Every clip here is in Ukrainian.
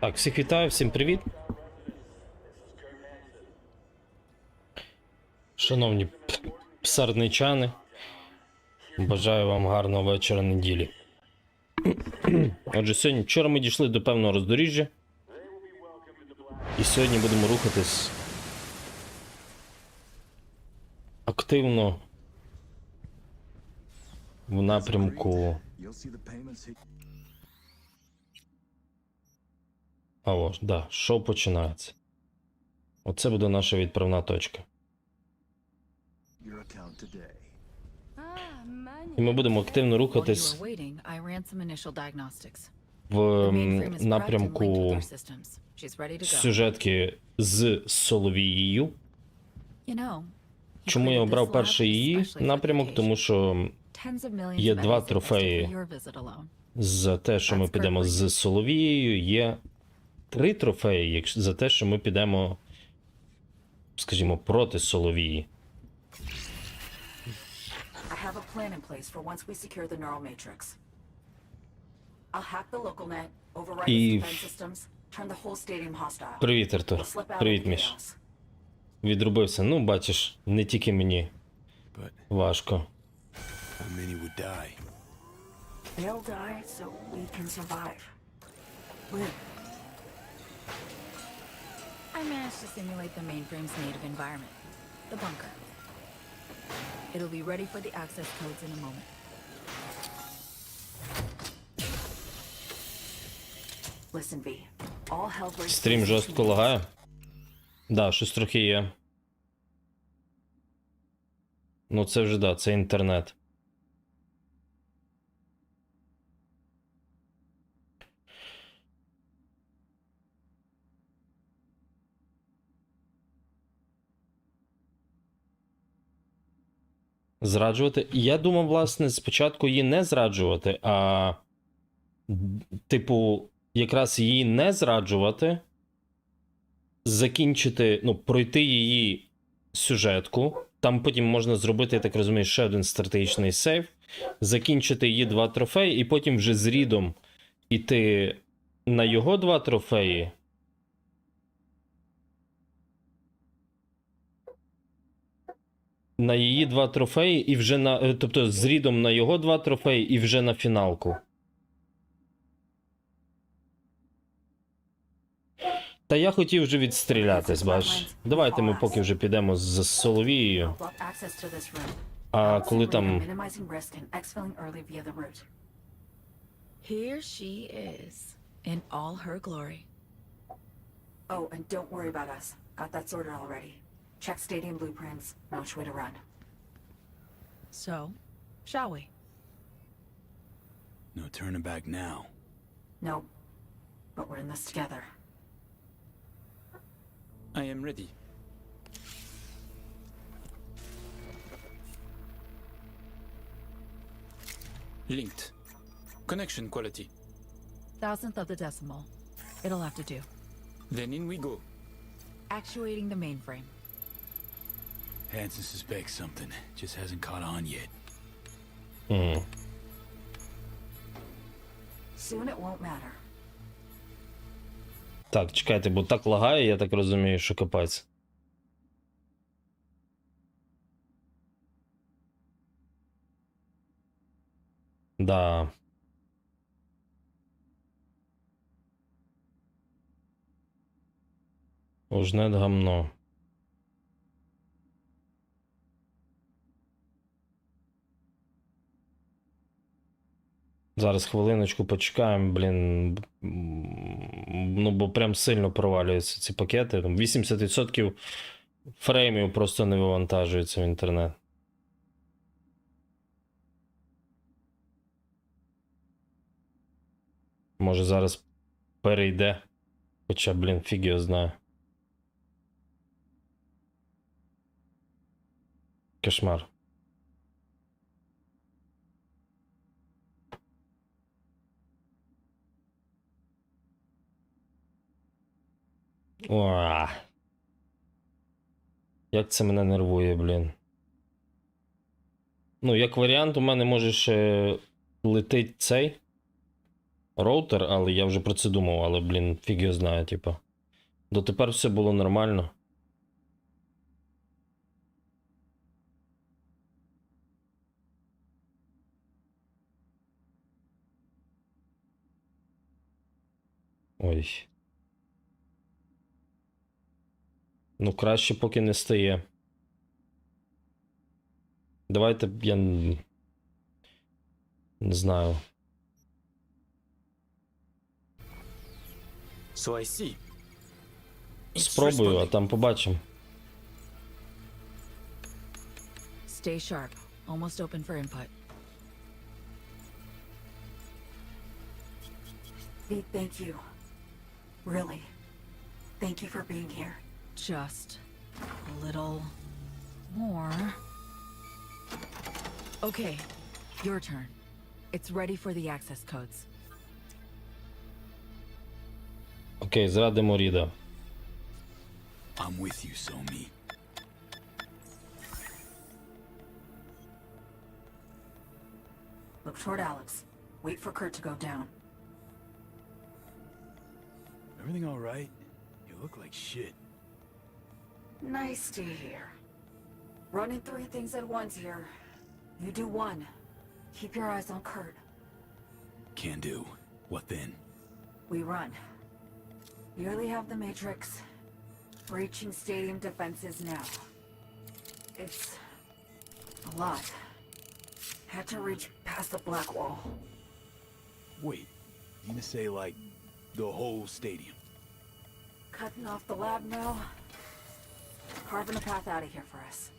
Так, всіх вітаю, всім привіт. Шановні псарничани, бажаю вам гарного вечора неділі. Отже, сьогодні вчора ми дійшли до певного роздоріжжя. І сьогодні будемо рухатись активно в напрямку. А ось, да, шоу починається. Оце буде наша відправна точка. І ми будемо активно рухатись в ем, напрямку сюжетки з Соловією. Чому я обрав перший її напрямок? Тому що є два трофеї. за те, що ми підемо з Соловією, є три трофеї, якщо за те, що ми підемо, скажімо, проти Соловії. I have a plan in place for once we secure the neural matrix. I'll hack the local net, override І- its defense systems, turn the whole stadium hostile. Привіт, Артур. We'll slip out Привіт, of Міш. chaos. Відрубився. Ну, бачиш, не тільки мені But важко. how many would die? They'll die so we can survive. Live. I managed to simulate the mainframe's native environment, the bunker. It'll be ready for the access codes in a moment. Listen, V. All hell breaks Стрім жорстко лагає. Да, щось трохи є. Ну, це вже да, це інтернет. Зраджувати. Я думав, власне, спочатку її не зраджувати, а типу, якраз її не зраджувати, закінчити, ну, пройти її сюжетку. Там потім можна зробити, я так розумію, ще один стратегічний сейв, закінчити її два трофеї, і потім вже з рідом іти на його два трофеї. На її два трофеї, і вже на. е, Тобто з рідом на його два трофеї, і вже на фіналку. Та я хотів вже відстрілятись, бач. Давайте ми поки вже підемо з Соловією. А коли там. Here she is, in all her glory. Oh, and don't worry about us. Got that sorted already. Check stadium blueprints. Know which way to run. So, shall we? No turning back now. Nope. But we're in this together. I am ready. Linked. Connection quality. Thousandth of the decimal. It'll have to do. Then in we go. Actuating the mainframe. Hansen suspects something, just hasn't caught on yet. М. Soon it won't matter. Так, чекайте, бо так лагає, я так розумію, що капець. Да. Уж Ужнет гамно. Зараз хвилиночку почекаємо, блін. Ну, бо прям сильно провалюються ці пакети. 80% фреймів просто не вивантажується в інтернет. Може зараз перейде. Хоча, блін, фіг його знає. Кошмар. Уа. Як це мене нервує, блін. Ну, як варіант, у мене може ще летить цей. роутер, але я вже про це думав, але, блін, фіг його знає, типа. Дотепер все було нормально. Ой. Ну, краще поки не стає. Давайте я. Не знаю. So I see. Спробую, а там побачимо. Stay sharp. Almost open for input. Thank you. Really. Thank you for being here. Just a little more. Okay, your turn. It's ready for the access codes. Окей, зрадимо Ріда. I'm with you, Somi. Look toward Alex. Wait for Kurt to go down. Everything all right? You look like shit. Nice to hear. Running three things at once here. You do one. Keep your eyes on Kurt. Can do. What then? We run. Nearly have the Matrix. Breaching stadium defenses now. It's a lot. Had to reach past the black wall. Wait, you mean to say like the whole stadium? Cutting off the lab now. Carving a path out of here for us.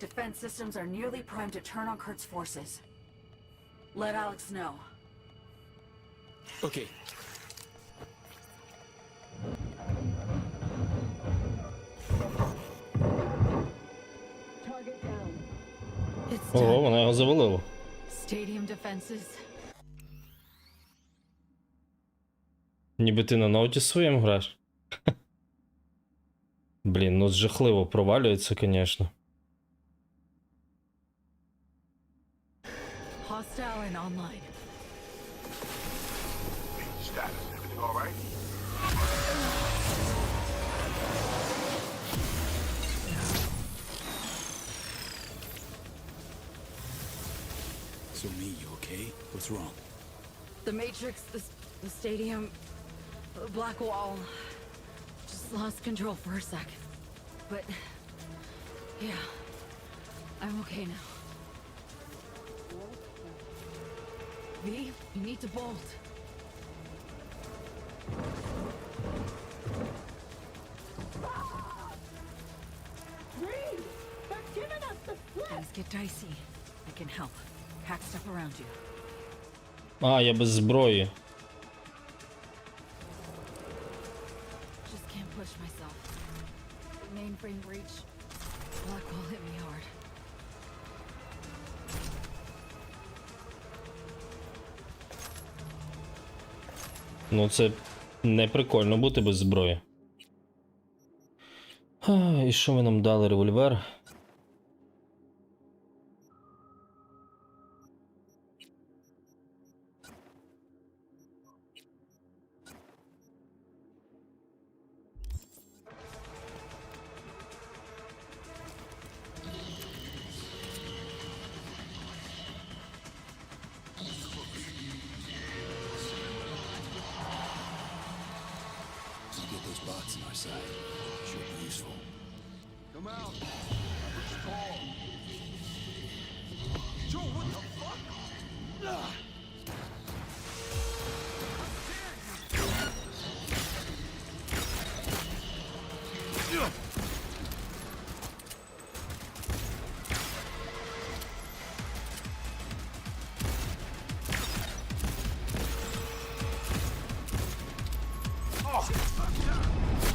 Defense systems are nearly primed to turn on Kurt's forces. Let Alex know. Okay. It's Ого, done. вона його завалила. Stadium defenses. Ніби ти на ноуті своєму граєш. Блін, ну жахливо провалюється, звісно. Right? Somi, you okay? What's wrong? The Matrix, the, the stadium, the black wall. Just lost control for a second. But, yeah, I'm okay now. V, you need to bolt. Things get dicey. I can help. Pack stuff around you. А, я без зброї. Mainframe breach. Blackwall hit me hard. Ну, це не прикольно бути без зброї. А, і що ви нам дали револьвер? inside should be useful. Come out!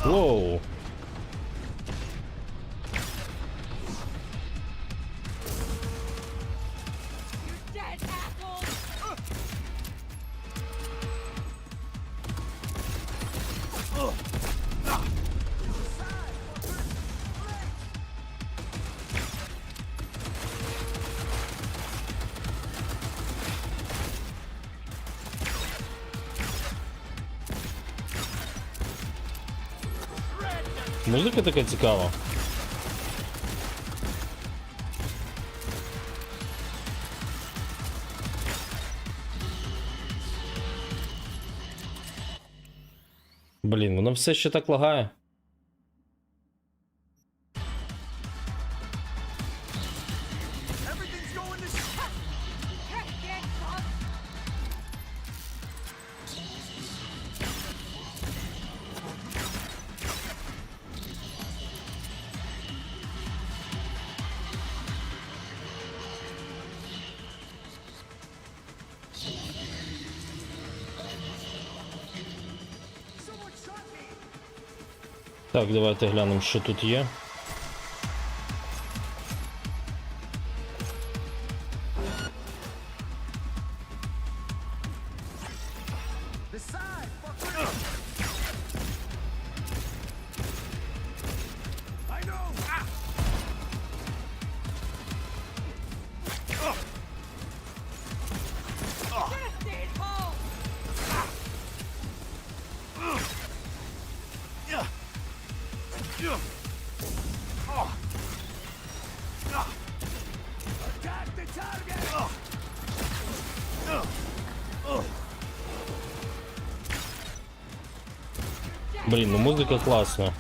Whoa. Музика така цікава. Блін, воно все ще так лагає. Так, давайте глянемо, що тут є. Блін, ну музика класна.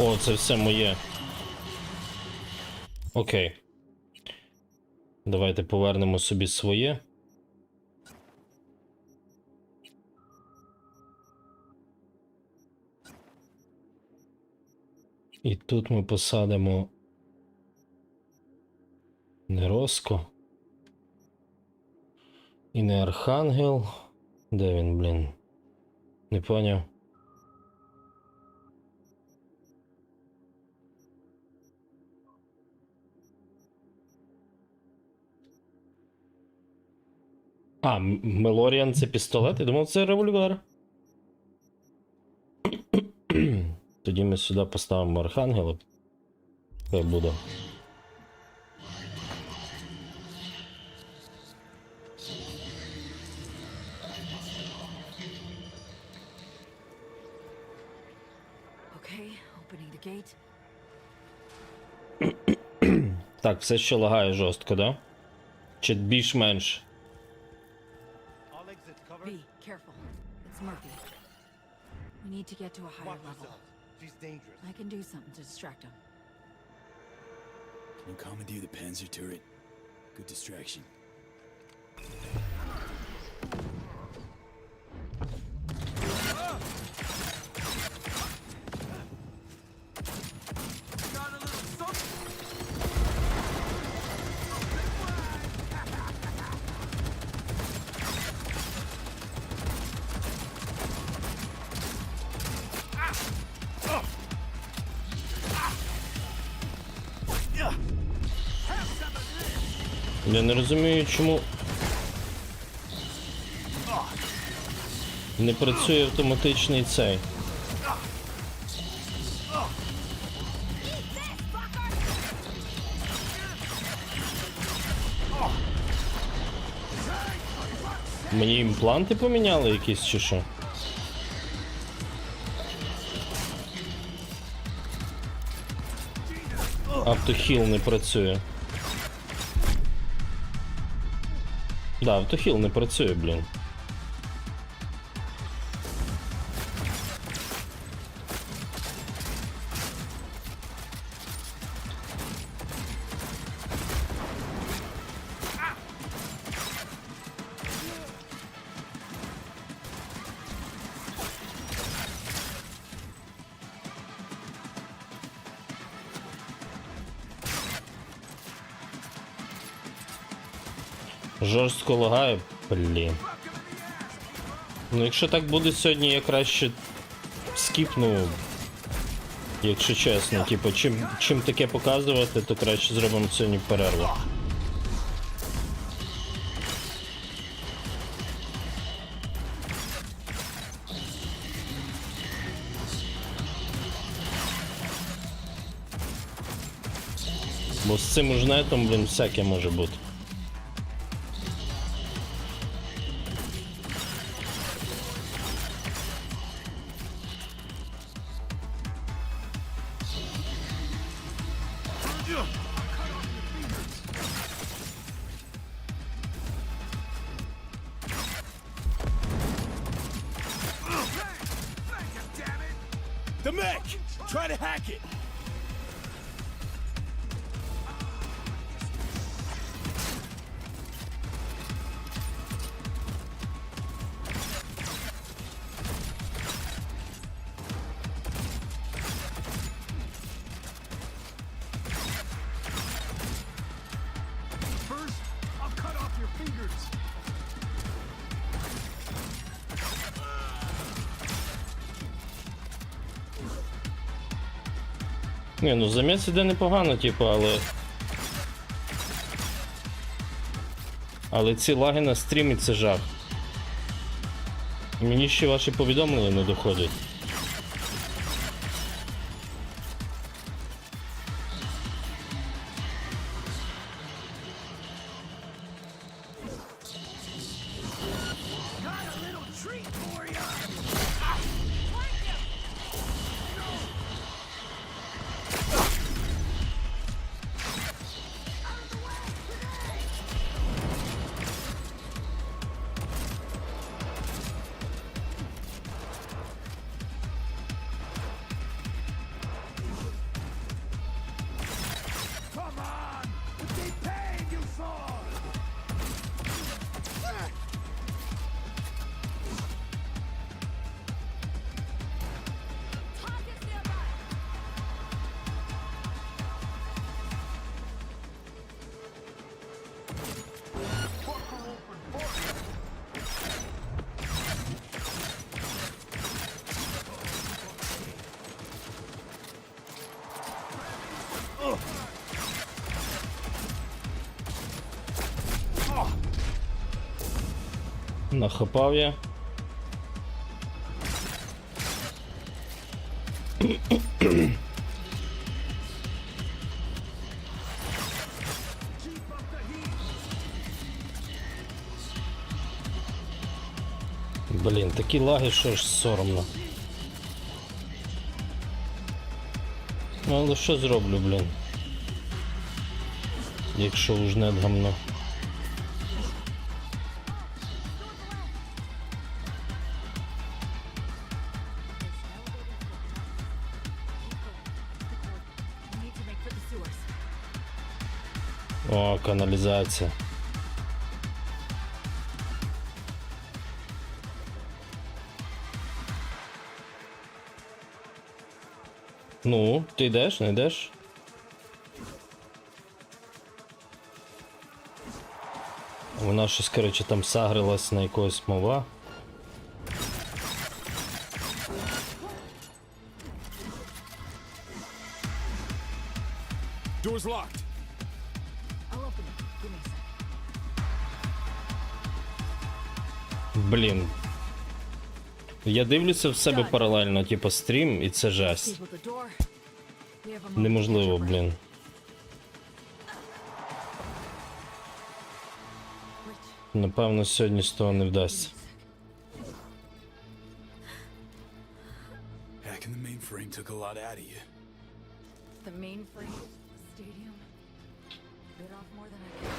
О, це все моє. Окей. Давайте повернемо собі своє. І тут ми посадимо не Роско. І не Архангел. Де він, блін? Не поняв. А, Мелоріан це пістолет? Я думав, це револьвер. Тоді ми сюди поставимо Архангела. Хай буде. Так, все ще лагає жорстко, да? Чи більш-менш? B, careful. It's Murphy. We need to get to a higher level. She's dangerous. I can do something to distract him. Can you commandeer the Panzer turret? Good distraction. Я не розумію, чому. Не працює автоматичний цей. Мені імпланти поміняли якісь чи що? Автохіл не працює. Да, автохіл не працює, блін. жорстко лагає, блін. Ну якщо так буде сьогодні, я краще скіпну. Якщо чесно, типу, чим чим таке показувати, то краще зробимо сьогодні перерву. Бо з цим жнетом, блін, всяке може бути. Ні, ну заміс іде непогано, типу, але. Але ці лаги на стрімі це жах. Мені ще ваші повідомлення не доходять. Нахапав я. Блін, такі лаги, що ж соромно. Ну, але що зроблю, блін? Якщо уж не гамно. Каналізація. Ну, ти йдеш, не йдеш? Вона щось, коротше, там сагрилась на якогось мова. Door's locked. Блін. Я дивлюся в себе паралельно, типу, стрім, і це жесть. People at the door. We have a moment. Неможливо, блін. Rich, Напевно, сьогодні з того не вдасться. Hacking the mainframe took a lot out of you. the mainframe, the stadium. Bit off more than I could.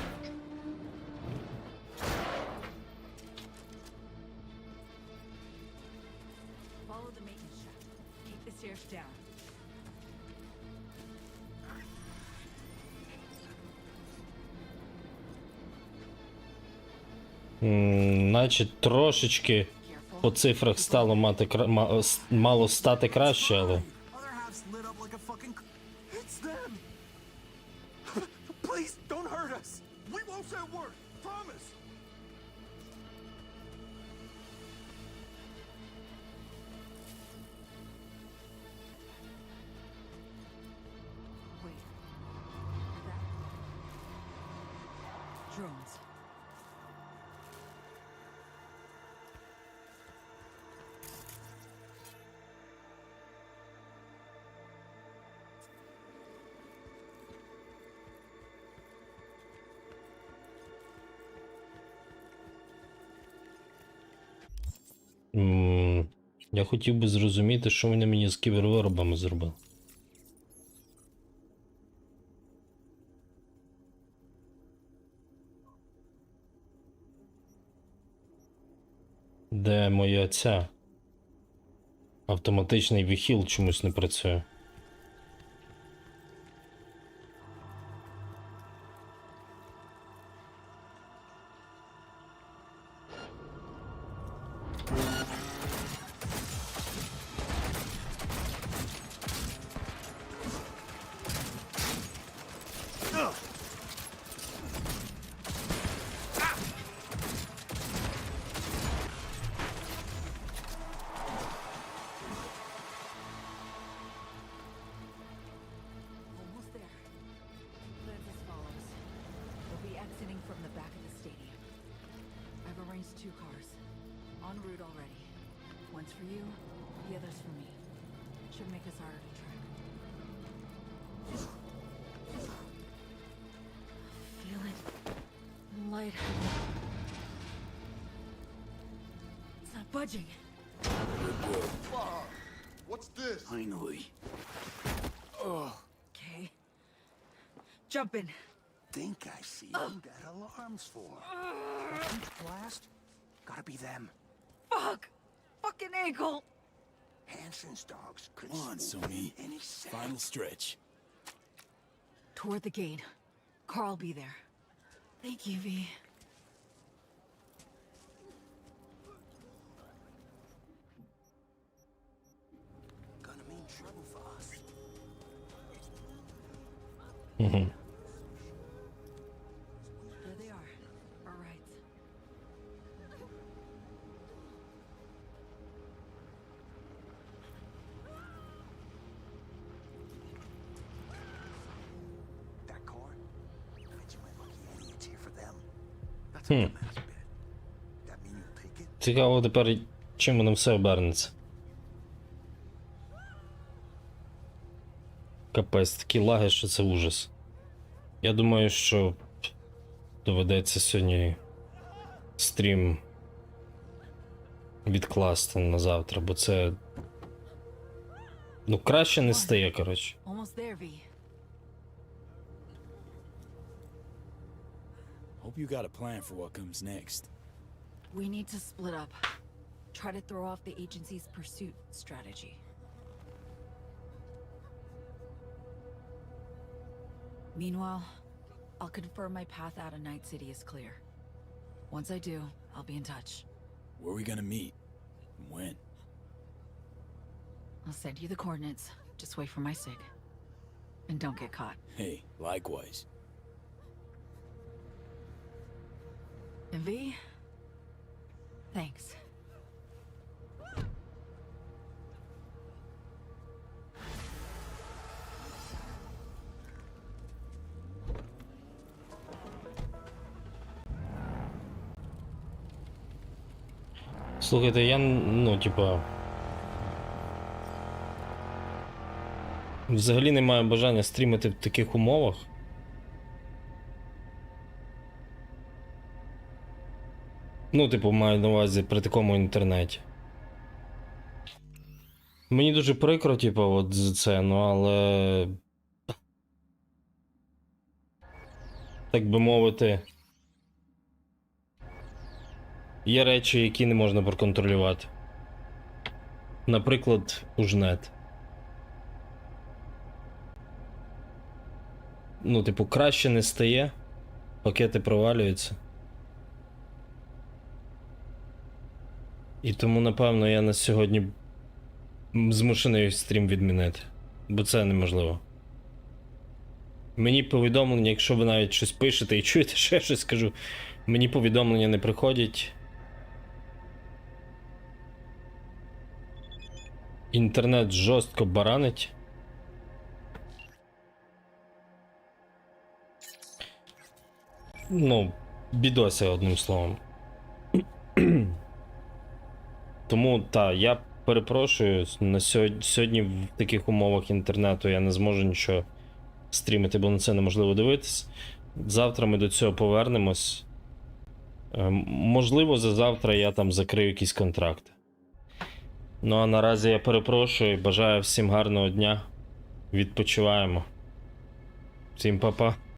Наче трошечки по цифрах стало мати кра- мало стати краще, але. Other Я хотів би зрозуміти, що вони мені з кібервиробами зробили. Де моя ця? Автоматичний вихіл чомусь не працює. Exiting from the back of the stadium. I've arranged two cars. En route already. One's for you, the other's for me. Should make us harder to track. Feel it. Light. It's not budging. What's this? Finally. Okay. Jump in. Think I see ah. who that alarm's for. Huge blast? Gotta be them. Fuck! Fucking ankle! Hansen's dogs could Come on, swoop Sony. any second. Final stretch. Toward the gate. Carl be there. Thank you, V. it? Цікаво тепер, чим воно все обернеться. Капець, такі лаги, що це ужас. Я думаю, що доведеться сьогодні стрім відкласти на завтра, бо це. Ну, краще не стає, коротше. Hope you got a plan for what comes next. We need to split up. Try to throw off the agency's pursuit strategy. Meanwhile, I'll confirm my path out of Night City is clear. Once I do, I'll be in touch. Where are we gonna meet? And when? I'll send you the coordinates. Just wait for my sig. And don't get caught. Hey, likewise. V? Thanks. Слухайте, я, ну, типа. Взагалі не маю бажання стрімити в таких умовах. Ну, типу, маю на увазі при такому інтернеті. Мені дуже прикро, типу, от за це, ну але. Так би мовити. Є речі, які не можна проконтролювати. Наприклад, ужнет. Ну, типу, краще не стає, пакети провалюються. І тому, напевно, я на сьогодні змушений стрім відмінити. Бо це неможливо. Мені повідомлення, якщо ви навіть щось пишете і чуєте, що я щось скажу, мені повідомлення не приходять. Інтернет жорстко баранить. Ну, бідося, одним словом. Тому та, я перепрошую, на сьогодні, сьогодні в таких умовах інтернету я не зможу нічого стрімити, бо на це неможливо дивитись. Завтра ми до цього повернемось. Е, Можливо, за завтра я там закрию якісь контракти. Ну а наразі я перепрошую і бажаю всім гарного дня. Відпочиваємо. Всім па-па.